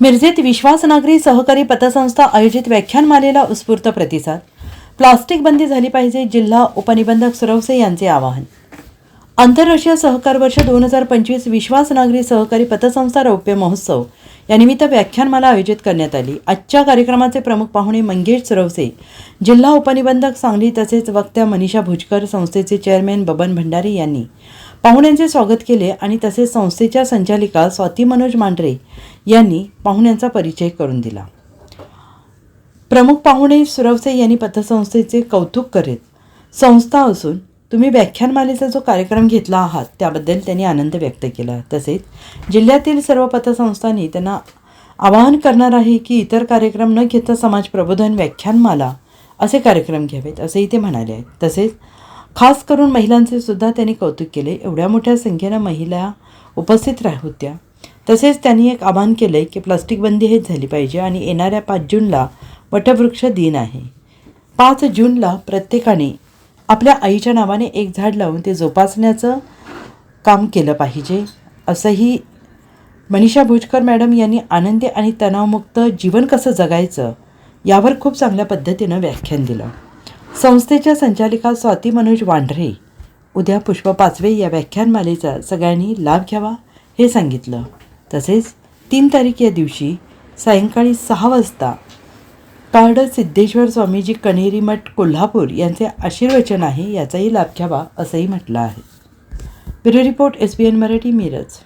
मिरजेत विश्वासनागरी सहकारी पतसंस्था आयोजित व्याख्यानमालेला उत्स्फूर्त प्रतिसाद. प्लास्टिक बंदी झाली पाहिजे जिल्हा उपनिबंधक सुरवसे यांचे आवाहन. आंतरराष्ट्रीय सहकार वर्ष दोन हजार पंचवीस विश्वासनागरी सहकारी पतसंस्था रौप्य महोत्सव यानिमित्त व्याख्यानमाला आयोजित करण्यात आली. आजच्या कार्यक्रमाचे प्रमुख पाहुणे मंगेश सुरवसे जिल्हा उपनिबंधक सांगली तसेच वक्त्या मनीषा भुजकर संस्थेचे चेअरमॅन बबन भंडारी यांनी. पाहुण्यांचे स्वागत केले आणि तसेच संस्थेच्या संचालिका स्वाती मनोज मांढरे यांनी पाहुण्यांचा परिचय करून दिला. प्रमुख पाहुणे सुरवसे यांनी पतसंस्थेचे कौतुक करीत संस्था असून तुम्ही व्याख्यानमालेचा जो कार्यक्रम घेतला आहात त्याबद्दल त्यांनी आनंद व्यक्त केला. तसेच जिल्ह्यातील सर्व पतसंस्थांनी त्यांना आवाहन करणार आहे की इतर कार्यक्रम न घेता समाज प्रबोधन व्याख्यानमाला असे कार्यक्रम घ्यावेत असेही ते म्हणाले आहेत. तसेच खास करून महिलांचे सुद्धा त्यांनी कौतुक केले. एवढ्या मोठ्या संख्येनं महिला उपस्थित राह होत्या. तसेच त्यांनी एक आवाहन केले की प्लास्टिक बंदी हेच झाली पाहिजे आणि येणाऱ्या पाच जूनला वटवृक्ष दिन आहे. पाच जूनला प्रत्येकाने आपल्या आईच्या नावाने एक झाड लावून ते जोपासण्याचं काम केलं पाहिजे असंही मनीषा भोजकर मॅडम यांनी आनंदी आणि तणावमुक्त जीवन कसं जगायचं यावर खूप चांगल्या पद्धतीनं व्याख्यान दिलं. संस्थेच्या संचालिका स्वाती मनोज वांढरे. उद्या पुष्प पाचवे या व्याख्यानमालेचा सगळ्यांनी लाभ घ्यावा हे सांगितलं. तसेच तीन तारीख या दिवशी सायंकाळी सहा वाजता कार्ड सिद्धेश्वर स्वामीजी कणेरी मठ कोल्हापूर यांचे आशीर्वचन आहे याचाही लाभ घ्यावा असंही म्हटलं आहे. Bureau report S B N Marathi Miraj.